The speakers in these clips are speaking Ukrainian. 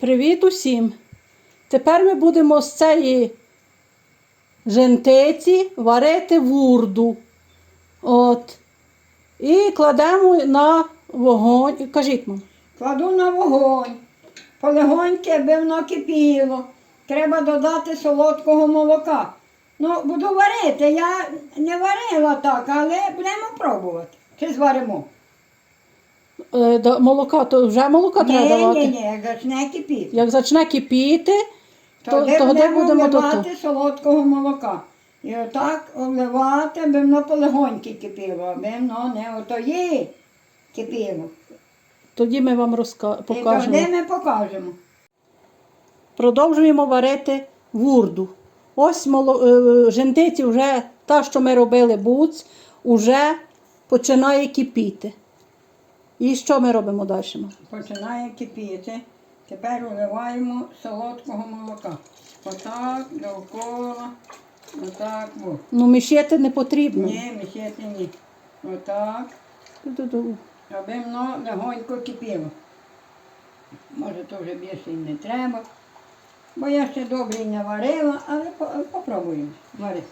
Привіт усім! Тепер ми будемо з цієї жентиці варити вурду. От. І кладемо на вогонь. Кажіть мам. Кладу на вогонь. Полегоньки, аби воно кипіло. Треба додати солодкого молока. Ну, буду варити. Я не варила так, але будемо пробувати. Чи зваримо? Е, до молока, то вже молока треба Ні, давати. ні, ні, як почне кипіти. Як почне кипіти, то, Тоді тоді будемо будемо до вливати солодкого молока. І отак обливати, аби воно полегоньки кипіло, аби воно не отої кипіло. Тоді ми вам розка... І покажемо. тоді ми покажемо. Продовжуємо варити вурду. Ось моло... е, жентиці вже та, що ми робили буц, вже починає кипіти. І що ми робимо далі? Починає кипіти. Тепер вливаємо солодкого молока. Отак, довкола, отак. О. Ну, мішати не потрібно. Ні, мішати ні. Отак, Ду-ду-ду. аби воно легонько кипіло. Може, то вже більше і не треба. Бо я ще добре не варила, але по- попробуємо варити.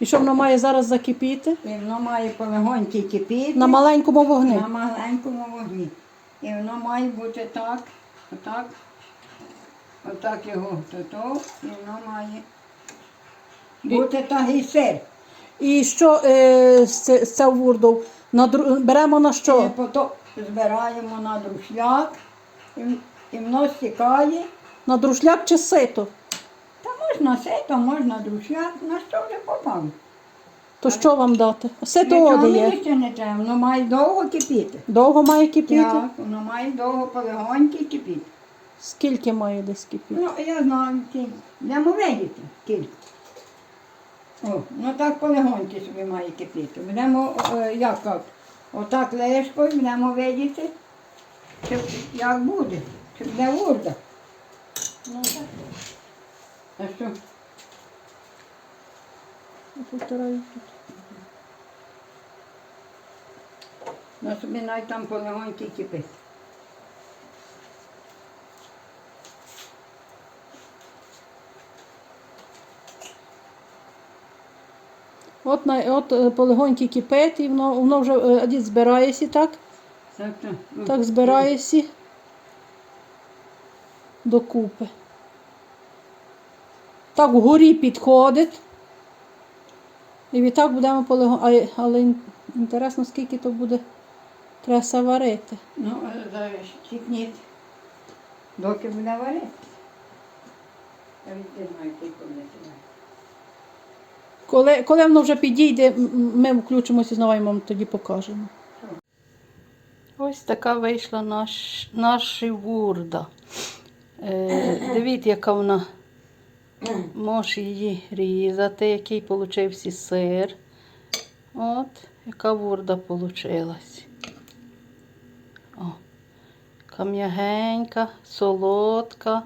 І що воно має зараз закипіти? І воно має полегоньки кипіти. На маленькому вогні. На маленькому вогні. І воно має бути так, отак, отак його то і воно має бути так і сир. І що е, з, з цього вурду? На, дру- беремо на І що? потім збираємо на друшляк, і, і воно стікає. На друшляк чи сито? Можна сито, можна друшляк, на що вже попав. То що вам дати? Сито Нічого оде є. мені ще не треба, воно має довго кипіти. Довго має кипіти? Так, воно має довго полегоньки кипіти. Скільки має десь кипіти? Ну, я знаю, ті- будемо видіти кілька. О, ну так полегоньки собі має кипіти. Будемо, е, як так, отак лешкою будемо видіти, як буде, чи буде урда. Ну так. А що? Повторяю. Ну собі навіть там полегоньки кипить. От, на, от е, полегоньки кипить, і воно, воно вже е, дід збирається, так? Так, так. Так збирається докупи. Так вгорі підходить. І відтак будемо полегоньки. Але інтересно, скільки то буде треба варити. Ну, зараз чіпніть, доки буде варити. Коли, коли воно вже підійде, ми включимося знову і вам тоді покажемо. Ось така вийшла наш, наша вурда. Е, дивіться, яка вона. Можеш її різати, який получився сир. От, яка вурда. О, яка солодка,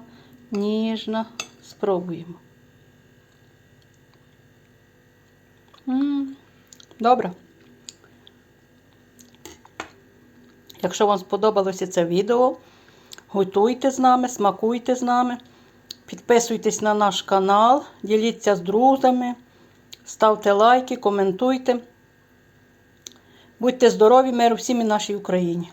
ніжна. Спробуємо. Добре. Якщо вам сподобалося це відео, готуйте з нами, смакуйте з нами, підписуйтесь на наш канал, діліться з друзями, ставте лайки, коментуйте. Будьте здорові, миру всім і нашій Україні.